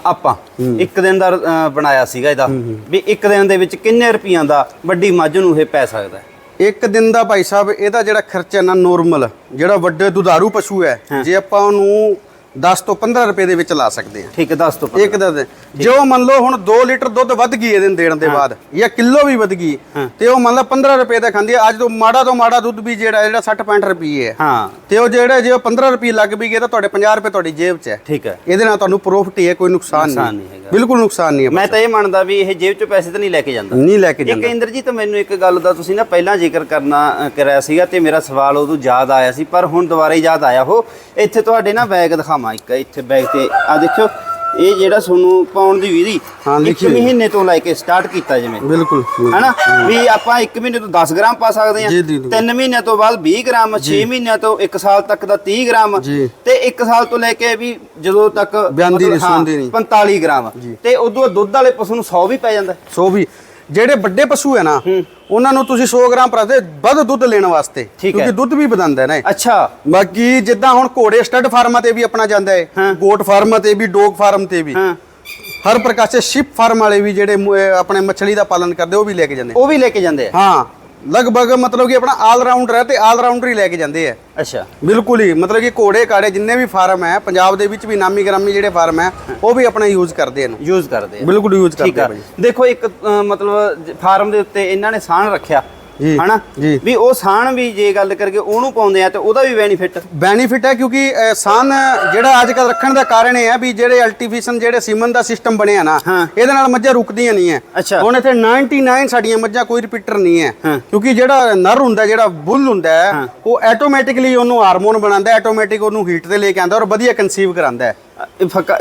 ਆਪਾਂ ਇੱਕ ਦਿਨ ਦਾ ਬਣਾਇਆ ਸੀਗਾ ਇਹਦਾ। ਵੀ ਇੱਕ ਦਿਨ ਦੇ ਵਿੱਚ ਕਿੰਨੇ ਰੁਪਈਆਂ ਦਾ ਵੱਡੀ ਮੱਝ ਨੂੰ ਇਹ ਪੈ ਸਕਦਾ ਹੈ? ਇੱਕ ਦਿਨ ਦਾ ਭਾਈ ਸਾਹਿਬ ਇਹਦਾ ਜਿਹੜਾ ਖਰਚਾ ਨਾ ਨੋਰਮਲ ਜਿਹੜਾ ਵੱਡੇ ਦੁਧਾਰੂ ਪਸ਼ੂ ਹੈ। ਜੇ ਆਪਾਂ ਉਹਨੂੰ 10 ਤੋਂ 15 ਰੁਪਏ ਦੇ ਵਿੱਚ ਲਾ ਸਕਦੇ ਹਾਂ ਠੀਕ ਹੈ ਦੱਸ ਤੋਂ ਇੱਕ ਦਾ। ਦਿਨ। ਜੋ ਮੰਨ ਲਓ ਹੁਣ 2 ਲੀਟਰ ਦੁੱਧ ਵੱਧ ਗਈ ਇਹਦੇ ਦੇਣ ਦੇ ਬਾਅਦ ਜਾਂ ਕਿਲੋ ਵੀ ਵੱਧ ਗਈ ਤੇ ਉਹ ਮੰਨ ਲਓ 15 ਰੁਪਏ ਦਾ ਖਾਂਦੀ ਹੈ ਅੱਜ ਤੋਂ ਮਾੜਾ ਤੋਂ ਮਾੜਾ ਦੁੱਧ ਵੀ ਜਿਹੜਾ ਜਿਹੜਾ 60 65 ਰੁਪਏ ਹੈ ਹਾਂ। ਤੇ ਉਹ ਜਿਹੜਾ ਜੇ ਉਹ 15 ਰੁਪਏ ਲੱਗ ਵੀ ਗਏ ਤਾਂ ਤੁਹਾਡੇ 50 ਰੁਪਏ ਤੁਹਾਡੀ ਜੇਬ 'ਚ ਹੈ। ਠੀਕ ਹੈ। ਇਹਦੇ ਨਾਲ ਤੁਹਾਨੂੰ ਪ੍ਰੋਫਿਟ ਹੀ ਹੈ ਕੋਈ ਨੁਕਸਾਨ ਨੁਕਸਾਨ ਨਹੀਂ ਹੈਗਾ। ਬਿਲਕੁਲ ਨੁਕਸਾਨ ਨਹੀਂ ਹੈ ਮੈਂ ਤਾਂ ਇਹ ਮੰਨਦਾ ਵੀ ਇਹ ਜੇਬ ਚੋਂ ਪੈਸੇ ਤਾਂ ਨਹੀਂ ਲੈ ਕੇ ਜਾਂਦਾ। ਨਹੀਂ ਲੈ ਕੇ ਇੱਕ ਜਾਂਦਾ ਇੰਦਰਜੀਤ ਮੈਨੂੰ ਇੱਕ ਗੱਲ ਦਾ ਤੁਸੀਂ ਨਾ ਪਹਿਲਾਂ ਜ਼ਿਕਰ ਕਰਨਾ ਕਰਿਆ ਸੀਗਾ ਤੇ ਮੇਰਾ ਸਵਾਲ ਉਦੋਂ ਯਾਦ ਆਇਆ ਸੀ ਪਰ ਹੁਣ ਦੁਬਾਰਾ ਹੀ ਯਾਦ ਆਇਆ ਉਹ ਇੱਥੇ ਤੁਹਾਡੇ ਨਾ ਬੈਗ ਦਿਖਾਵਾਂ। ਇੱਕ ਇੱਥੇ ਬੈਗ ਤੇ ਆ ਦੇਖਿਓ ਇਹ ਜਿਹੜਾ ਤੁਹਾਨੂੰ ਪਾਉਣ ਦੀ ਵਿਧੀ ਹਾਂ, ਇੱਕ ਲਿਖੀ ਹੋਈ ਹੈ। ਮਹੀਨੇ ਤੋਂ ਲੈ ਕੇ ਸਟਾਰਟ ਕੀਤਾ ਜਿਵੇਂ। ਬਿਲਕੁਲ ਹਨਾ? ਵੀ ਆਪਾਂ 1 ਮਹੀਨੇ ਤੋਂ 10 ਗ੍ਰਾਮ ਪਾ ਸਕਦੇ ਜੀ, ਹਾਂ। ਜੀ, ਜੀ। 3 ਮਹੀਨਿਆਂ ਤੋਂ ਬਾਅਦ 20 ਗ੍ਰਾਮ 6 ਮਹੀਨਿਆਂ ਤੋਂ 1 ਸਾਲ ਤੱਕ ਦਾ 30 ਗ੍ਰਾਮ। ਜੀ। ਤੇ 1 ਸਾਲ ਤੋਂ ਲੈ ਕੇ ਵੀ ਜਦੋਂ ਤੱਕ ਮਤਲਬ, ਹਾਂ, ਨਹੀਂ। 45 ਗ੍ਰਾਮ। ਤੇ ਉਦੋਂ ਬਾਅਦ ਦੁੱਧ ਵਾਲੇ ਪਸ਼ੂ ਨੂੰ 100 ਵੀ ਪੈ ਜਾਂਦਾ। ਸੋ ਵੀ। ਜਿਹੜੇ ਵੱਡੇ ਪਸ਼ੂ ਹੈ ਨਾ ਉਹਨਾਂ ਨੂੰ ਤੁਸੀਂ 100 ਗ੍ਰਾਮ ਪ੍ਰਤੀ ਵੱਧ ਦੁੱਧ ਲੈਣ ਵਾਸਤੇ। ਕਿਉਂਕਿ ਦੁੱਧ ਵੀ ਵਧਾਉਂਦਾ ਹੈ ਨਾ। ਅੱਛਾ। ਬਾਕੀ ਜਿੱਦਾਂ ਹੁਣ ਘੋੜੇ ਸਟੱਡ ਫਾਰਮਾਂ ਤੇ ਵੀ ਆਪਣਾ ਜਾਂਦਾ ਹੈ ਗੋਟ ਫਾਰਮਾਂ ਤੇ ਵੀ ਡੋਗ ਫਾਰਮ ਤੇ ਵੀ। ਹਰ ਪ੍ਰਕਾਰ ਸੇ ਸ਼ਿਪ ਫਾਰਮ ਵਾਲੇ ਵੀ ਜਿਹੜੇ ਆਪਣੇ ਮੱਛਲੀ ਦਾ ਪਾਲਣ ਕਰਦੇ ਉਹ ਵੀ ਲੈ ਕੇ ਜਾਂਦੇ। ਉਹ ਵੀ ਲੈ ਕੇ ਜਾਂਦੇ ਹਾਂ। ਲਗਭਗ ਮਤਲਬ ਕਿ ਆਪਣਾ ਆਲ ਰਾਊਂਡਰ ਹੈ ਤੇ ਆਲ ਰਾਊਂਡਰ ਹੀ ਲੈ ਕੇ ਜਾਂਦੇ ਆ। ਅੱਛਾ। ਬਿਲਕੁਲ ਹੀ ਮਤਲਬ ਕਿ ਘੋੜੇ ਕਾੜੇ ਜਿੰਨੇ ਵੀ ਫਾਰਮ ਹੈ ਪੰਜਾਬ ਦੇ ਵਿੱਚ ਵੀ ਨਾਮੀ ਗ੍ਰਾਮੀ ਜਿਹੜੇ ਫਾਰਮ ਹੈ ਉਹ ਵੀ ਆਪਣਾ ਯੂਜ਼ ਕਰਦੇ ਹਨ ਯੂਜ਼ ਕਰਦੇ ਆ। ਬਿਲਕੁਲ ਯੂਜ਼ ਠੀਕ ਕਰਦੇ ਆ ਆ। ਭਾਈ ਦੇਖੋ ਇੱਕ ਅ, ਮਤਲਬ ਫਾਰਮ ਦੇ ਉੱਤੇ ਇਹਨਾਂ ਨੇ ਸਾਣ ਰੱਖਿਆ। ਹਨਾ। ਵੀ ਉਹ ਸਾਣ ਵੀ ਜੇ ਗੱਲ ਕਰਕੇ ਉਹਨੂੰ ਪਾਉਂਦੇ ਆ ਤੇ ਉਹਦਾ ਵੀ ਬੈਨੀਫਿਟ ਬੈਨੀਫਿਟ ਹੈ ਕਿਉਂਕਿ ਸਨ ਜਿਹੜਾ ਅੱਜ ਕੱਲ ਰੱਖਣ ਦਾ ਕਾਰਨ ਇਹ ਹੈ ਵੀ ਜਿਹੜੇ ਅਲਟੀਫਿਸ਼ਨ ਜਿਹੜੇ ਸੀਮਨ ਦਾ ਸਿਸਟਮ ਬਣਿਆ ਨਾ। ਇਹਦੇ ਨਾਲ ਮੱਝਾਂ ਰੁਕਦੀਆਂ ਨਹੀਂ ਹੈ। ਹੁਣ ਇੱਥੇ 99 ਸਾਡੀਆਂ ਮੱਝਾਂ ਕੋਈ ਰਿਪੀਟਰ ਨਹੀਂ ਹੈ। ਕਿਉਂਕਿ ਜਿਹੜਾ ਨਰ ਹੁੰਦਾ ਜਿਹੜਾ ਬੁੱਲ ਹੁੰਦਾ ਉਹ ਆਟੋਮੈਟਿਕਲੀ ਉਹਨੂੰ ਹਾਰਮੋਨ ਬਣਾਉਂਦਾ ਆਟੋਮੈਟਿਕ ਉਹਨੂੰ ਹੀਟ ਤੇ ਲੈ ਕੇ ਆਉਂਦਾ ਔਰ ਵਧੀਆ ਕਨਸੀਵ ਕਰਾਉਂਦਾ ਹੈ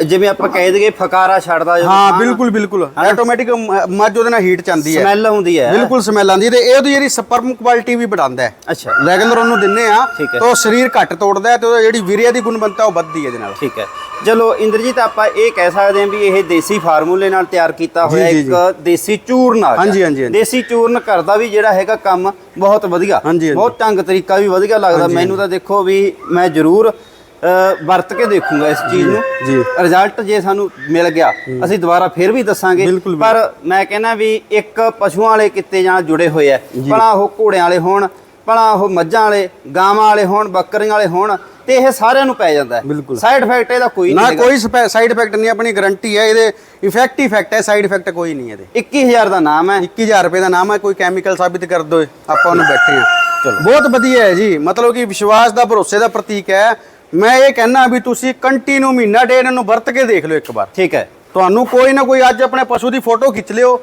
ਜਿਵੇਂ ਆਪਾਂ ਕਹਿ ਦਈਏ ਫਕਾਰਾ ਛੱਡਦਾ ਜਦੋਂ ਹਾਂ ਬਿਲਕੁਲ ਬਿਲਕੁਲ। ਆਟੋਮੈਟਿਕ ਮੱਝ ਉਹਦੇ ਨਾਲ ਹੀਟ ਆਉਂਦੀ ਹੈ। ਸਮੈਲ ਹੁੰਦੀ ਹੈ। ਬਿਲਕੁਲ ਸਮੈਲ ਆਉਂਦੀ ਹੈ ਤੇ ਇਹ ਉਹਦੀ ਜਿਹੜੀ ਸਪਰਮ ਕੁਆਲਿਟੀ ਵੀ ਵਧਾਉਂਦਾ ਹੈ। ਅੱਛਾ। ਰੈਗੂਲਰ ਉਹਨੂੰ ਦਿੰਨੇ ਆ। ਤਾਂ ਉਹ ਸਰੀਰ ਘੱਟ ਤੋੜਦਾ ਹੈ ਤੇ ਉਹਦੀ ਜਿਹੜੀ ਵੀਰਿਆ ਦੀ ਗੁਣਵੰਤਾ ਉਹ ਵੱਧਦੀ ਹੈ ਇਹਦੇ ਨਾਲ। ਠੀਕ ਹੈ। ਚਲੋ ਇੰਦਰਜੀਤ ਆਪਾਂ ਇਹ ਕਹਿ ਸਕਦੇ ਹਾਂ ਵੀ ਇਹ ਦੇਸੀ ਫਾਰਮੂਲੇ ਨਾਲ ਤਿਆਰ ਕੀਤਾ ਹੋਇਆ ਇੱਕ ਦੇਸੀ ਚੂਰਨ ਆ। ਹਾਂਜੀ, ਹਾਂਜੀ। ਦੇਸੀ ਚੂਰਨ ਕਰਦਾ ਵੀ ਜਿਹੜਾ ਹੈਗਾ ਕੰਮ ਬਹੁਤ ਵਧੀਆ। ਬਹੁਤ ਢੰਗ ਤਰੀਕਾ ਵੀ ਵਧੀਆ ਲੱਗਦਾ। ਮੈਨੂੰ ਤਾਂ ਦੇਖੋ ਵੀ ਮੈਂ ਜ਼ਰੂਰ ਵਰਤ ਕੇ ਦੇਖੂੰਗਾ ਇਸ ਚੀਜ਼ ਨੂੰ। ਜੀ। ਰਿਜ਼ਲਟ ਜੇ ਸਾਨੂੰ ਮਿਲ ਗਿਆ ਅਸੀਂ ਦੁਬਾਰਾ ਫਿਰ ਵੀ ਦੱਸਾਂਗੇ। ਪਰ ਮੈਂ ਕਹਿੰਦਾ ਵੀ ਇੱਕ ਪਸ਼ੂਆਂ ਵਾਲੇ ਕਿੱਤੇ ਨਾਲ ਜੁੜੇ ਹੋਏ ਆ ਭਲਾ ਉਹ ਘੋੜਿਆਂ ਵਾਲੇ ਹੋਣ ਭਲਾ ਉਹ ਮੱਝਾਂ ਵਾਲੇ ਗਾਵਾਂ ਵਾਲੇ ਹੋਣ ਬੱਕਰੀਆਂ ਵਾਲੇ ਹੋਣ ਤੇ ਇਹ ਸਾਰਿਆਂ ਨੂੰ ਪੈ ਜਾਂਦਾ ਬਿਲਕੁਲ। ਸਾਈਡ ਇਫੈਕਟ ਇਹਦਾ ਕੋਈ ਨਾ ਨਹੀਂ ਹੈਗਾ। ਕੋਈ ਸਾਈਡ ਇਫੈਕਟ ਨਹੀਂ ਆਪਣੀ ਗਾਰੰਟੀ ਹੈ ਇਹਦੇ ਇਫੈਕਟ ਇਫੈਕਟ ਹੈ ਸਾਈਡ ਇਫੈਕਟ ਕੋਈ ਨਹੀਂ ਇਹਦੇ। 21000 ਦਾ ਨਾਮ ਹੈ 21000 ਰੁਪਏ ਦਾ ਨਾਮ ਹੈ ਕੋਈ ਕੈਮੀਕਲ ਸਾਬਿਤ ਕਰ ਦੋ ਆਪਾਂ ਉਹਨੂੰ ਬੈਠੇ ਆ। ਚਲੋ। ਬਹੁਤ ਵਧੀਆ ਹੈ ਜੀ। ਮਤਲਬ ਕਿ ਵਿਸ਼ਵਾਸ ਦਾ ਭਰੋਸੇ ਦਾ ਪ੍ਰਤੀਕ ਹੈ ਮੈਂ ਇਹ ਕਹਿਣਾ ਵੀ ਤੁਸੀਂ ਕੰਟੀਨਿਊ ਮਹੀਨਾ ਡੇਢ ਇਹਨੂੰ ਵਰਤ ਕੇ ਦੇਖ ਲਿਓ ਇੱਕ ਵਾਰ। ਠੀਕ ਹੈ। ਤੁਹਾਨੂੰ ਕੋਈ ਨਾ ਕੋਈ ਅੱਜ ਆਪਣੇ ਪਸ਼ੂ ਦੀ ਫੋਟੋ ਖਿੱਚ ਲਿਓ।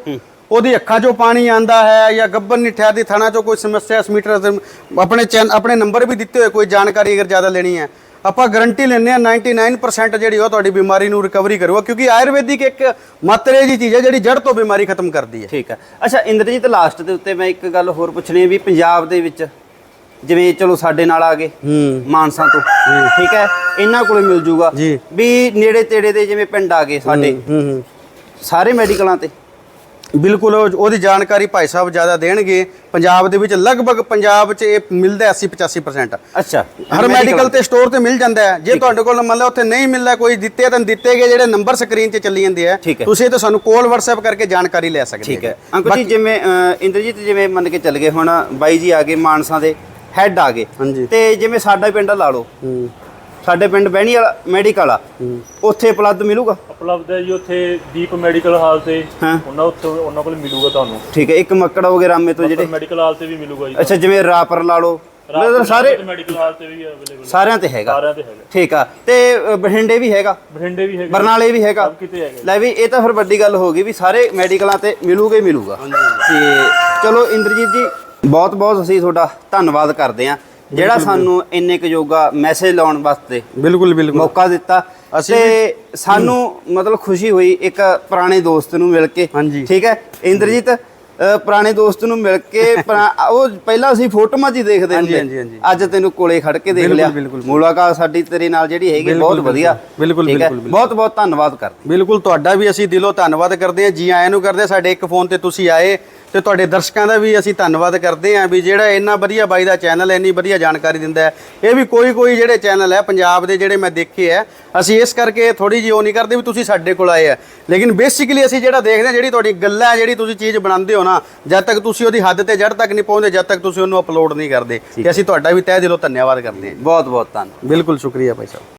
ਉਹਦੀ ਅੱਖਾਂ 'ਚੋਂ ਪਾਣੀ ਆਂਦਾ ਹੈ ਜਾਂ ਗੱਬਨ ਨਿਠਿਆ ਦੀ ਥਣਾ 'ਚੋਂ ਕੋਈ ਸਮੱਸਿਆ ਸਮੀਟਰ ਆਪਣੇ ਚੈਨ ਆਪਣੇ ਨੰਬਰ ਵੀ ਦਿੱਤੇ ਹੋਏ ਕੋਈ ਜਾਣਕਾਰੀ ਅਗਰ ਜ਼ਿਆਦਾ ਲੈਣੀ ਹੈ। ਆਪਾਂ ਗਾਰੰਟੀ ਲੈਂਦੇ ਆ 99% ਜਿਹੜੀ ਉਹ ਤੁਹਾਡੀ ਬਿਮਾਰੀ ਨੂੰ ਰਿਕਵਰੀ ਕਰੂਗਾ ਕਿਉਂਕਿ ਆਯੁਰਵੈਦਿਕ ਇੱਕ ਮਾਤਰੇ ਦੀ ਚੀਜ਼ ਹੈ ਜਿਹੜੀ ਜੜ ਤੋਂ ਬਿਮਾਰੀ ਖਤਮ ਕਰਦੀ ਹੈ। ਠੀਕ ਹੈ। ਅੱਛਾ ਇੰਦਰਜੀਤ ਲਾਸਟ ਦੇ ਉੱਤੇ ਮੈਂ ਇੱਕ ਗੱਲ ਹੋਰ ਪੁੱਛਣੀ ਹੈ ਵੀ ਪੰਜਾਬ ਦੇ ਵਿੱਚ ਜਿਵੇਂ ਚਲੋ ਸਾਡੇ ਨਾਲ ਆ ਗਏ ਮਾਨਸਾ ਤੋਂ। ਠੀਕ ਹੈ? ਇਹਨਾਂ ਕੋਲੇ ਮਿਲ ਜੂਗਾ। ਵੀ ਨੇੜੇ ਤੇੜੇ ਦੇ ਜਿਵੇਂ ਪਿੰਡ ਆ ਗਏ ਸਾਡੇ। ਸਾਰੇ ਮੈਡੀਕਲਾਂ ਤੇ। ਬਿਲਕੁਲ ਉਹ- ਉਹਦੀ ਜਾਣਕਾਰੀ ਭਾਈ ਸਾਹਿਬ ਜ਼ਿਆਦਾ ਦੇਣਗੇ। ਪੰਜਾਬ ਦੇ ਵਿੱਚ ਲਗਭਗ ਪੰਜਾਬ 'ਚ ਇਹ ਮਿਲਦਾ 80 85% ਅੱਛਾ। ਹਰ ਮੈਡੀਕਲ ਤੇ ਸਟੋਰ ਤੇ ਮਿਲ ਜਾਂਦਾ ਹੈ। ਜੇ ਤੁਹਾਡੇ ਕੋਲ ਮੰਨ ਲਓ ਉੱਥੇ ਨਹੀਂ ਮਿਲਦਾ ਕੋਈ ਦਿੱਤੇ ਤਾਂ ਦਿੱਤੇ ਗਏ ਜਿਹੜੇ ਨੰਬਰ ਸਕਰੀਨ 'ਤੇ ਚੱਲੀ ਜਾਂਦੇ ਆ। ਤੁਸੀਂ ਤਾਂ ਸਾਨੂੰ ਕਾਲ WhatsApp ਕਰਕੇ ਜਾਣਕਾਰੀ ਲੈ ਸਕਦੇ ਠੀਕ ਹੈ। ਅੰਕਲ ਜੀ ਜਿਵੇਂ ਇੰਦਰਜੀਤ ਜਿਵੇਂ ਮੰਨ ਕੇ ਚੱਲ ਗਏ ਹੁਣ ਬਾਈ ਜੀ ਆ ਗਏ ਮਾਨਸਾ ਦੇ। ਹੈੱਡ ਆ ਗਏ। ਹਾਂਜੀ। ਤੇ ਜਿਵੇਂ ਸਾਡਾ ਪਿੰਡ ਲਾ ਲਓ। ਸਾਡੇ ਪਿੰਡ ਬਹਿਣੀ ਵਾਲਾ ਮੈਡੀਕਲ ਆ। ਉੱਥੇ ਉਪਲਬਧ ਮਿਲੂਗਾ? ਉਪਲਬਧ ਹੈ ਜੀ ਉੱਥੇ ਦੀਪ ਮੈਡੀਕਲ ਹਾਲ ਤੇ। ਉਹਨਾਂ ਉੱਥੇ ਉਹਨਾਂ ਕੋਲ ਮਿਲੂਗਾ ਤੁਹਾਨੂੰ। ਠੀਕ ਹੈ ਇੱਕ ਮੱਕੜ ਹੋ ਗਏ ਰਾਮੇ ਤੋਂ ਜਿਹੜੇ ਮੈਡੀਕਲ ਹਾਲ ਤੇ ਵੀ ਮਿਲੂਗਾ ਜੀ। ਅੱਛਾ ਜਿਵੇਂ ਰਾਪਰ ਲਾ ਲਓ। ਬ੍ਰਦਰ ਸਾਰੇ ਮੈਡੀਕਲ ਹਾਲ ਤੇ ਵੀ ਅਵੇਲੇਬਲ ਸਾਰਿਆਂ ਤੇ ਹੈਗਾ। ਸਾਰਿਆਂ ਤੇ ਹੈਗਾ। ਠੀਕ ਆ। ਤੇ ਬਠਿੰਡੇ ਵੀ ਹੈਗਾ। ਬਠਿੰਡੇ ਵੀ ਹੈਗਾ। ਬਰਨਾਲੇ ਵੀ ਹੈਗਾ। ਕਿਤੇ ਹੈਗਾ ਲੈ ਵੀ ਇਹ ਤਾਂ ਫਿਰ ਵੱਡੀ ਗੱਲ ਹੋ ਗਈ ਵੀ ਸਾਰੇ ਮੈਡੀਕਲਾਂ ਤੇ ਮਿਲੂਗਾ ਹੀ ਮਿਲੂਗਾ। ਤੇ ਚਲੋ ਇੰਦਰਜੀਤ ਜੀ ਬਹੁਤ ਬਹੁਤ ਅਸੀਂ ਤੁਹਾਡਾ ਧੰਨਵਾਦ ਕਰਦੇ ਆ ਜਿਹੜਾ ਸਾਨੂੰ ਇੰਨੇ ਕੁ ਯੋਗਾ ਮੈਸੇਜ ਲਾਉਣ ਵਾਸਤੇ ਬਿਲਕੁਲ ਬਿਲਕੁਲ ਮੌਕਾ ਦਿੱਤਾ ਅਸੀਂ ਤੇ ਸਾਨੂੰ ਮਤਲਬ ਖੁਸ਼ੀ ਹੋਈ ਇੱਕ ਪੁਰਾਣੇ ਦੋਸਤ ਨੂੰ ਮਿਲ ਕੇ। ਠੀਕ ਹੈ ਇੰਦਰਜੀਤ ਪੁਰਾਣੇ ਦੋਸਤ ਨੂੰ ਮਿਲ ਕੇ *laughs* ਉਹ ਪਹਿਲਾਂ ਅਸੀਂ ਫੋਟੋਆਂ 'ਚ ਹੀ ਦੇਖਦੇ ਹੁੰਦੇ। ਅੱਜ ਤੈਨੂੰ ਕੋਲੇ ਖੜ ਕੇ ਦੇਖ ਲਿਆ। ਮੁਲਾਕਾਤ ਸਾਡੀ ਤੇਰੇ ਨਾਲ ਜਿਹੜੀ ਹੈਗੀ ਬਹੁਤ। ਵਧੀਆ ਬਿਲਕੁਲ? ਬਿਲਕੁਲ। ਬਹੁਤ ਬਹੁਤ ਧੰਨਵਾਦ ਕਰਦੇ ਬਿਲਕੁਲ ਤੁਹਾਡਾ ਵੀ ਅਸੀਂ ਦਿਲੋਂ ਧੰਨਵਾਦ ਕਰਦੇ ਹਾਂ ਜੀ ਆਇਆਂ ਨੂੰ ਕਰਦੇ। ਸਾਡੇ ਇੱਕ ਫੋਨ ਤੇ ਤੁਸੀਂ ਆਏ ਤੇ ਤੁਹਾਡੇ ਦਰਸ਼ਕਾਂ ਦਾ ਵੀ ਅਸੀਂ ਧੰਨਵਾਦ ਕਰਦੇ ਹਾਂ ਵੀ ਜਿਹੜਾ ਇੰਨਾ ਵਧੀਆ ਬਾਈ ਦਾ ਚੈਨਲ ਇੰਨੀ ਵਧੀਆ ਜਾਣਕਾਰੀ ਦਿੰਦਾ ਹੈ। ਇਹ ਵੀ ਕੋਈ ਕੋਈ ਜਿਹੜੇ ਚੈਨਲ ਹੈ ਪੰਜਾਬ ਦੇ ਜਿਹੜੇ ਮੈਂ ਦੇਖੇ ਹੈ ਅਸੀਂ ਇਸ ਕਰਕੇ ਥੋੜੀ ਜਿਹੀ ਉਹ ਨਹੀਂ ਕਰਦੇ ਵੀ ਤੁਸੀਂ ਸਾਡੇ ਕੋਲ ਆਏ ਆ ਲੇਕਿਨ ਬੇਸਿਕਲੀ ਅਸੀਂ ਜਿਹੜਾ ਦੇਖਦੇ ਹਾਂ ਜਿਹੜੀ ਤੁਹਾਡੀ ਗੱਲਾਂ ਜਿਹੜੀ ਤੁਸੀਂ ਚੀਜ਼ ਬਣਾਉਂਦੇ ਹੋ ਨਾ ਜਦ ਤੱਕ ਤੁਸੀਂ ਉਹਦੀ ਹੱਦ ਤੇ ਜੜ ਤੱਕ ਨਹੀਂ ਪਹੁੰਚਦੇ ਜਦ ਤੱਕ ਤੁਸੀਂ ਉਹਨੂੰ ਅਪਲੋਡ ਨਹੀਂ ਕਰਦੇ। ਤੇ ਅਸੀਂ ਤੁਹਾਡਾ ਵੀ ਤਹਿ ਦਿਲੋਂ ਧੰਨਵਾਦ ਕਰਦੇ ਹਾਂ ਬਹੁਤ ਬਹੁਤ ਧੰਨਵਾਦ। ਬਿਲਕੁਲ ਸ਼ੁਕਰੀਆ ਭਾਈ ਸਾਹਿਬ।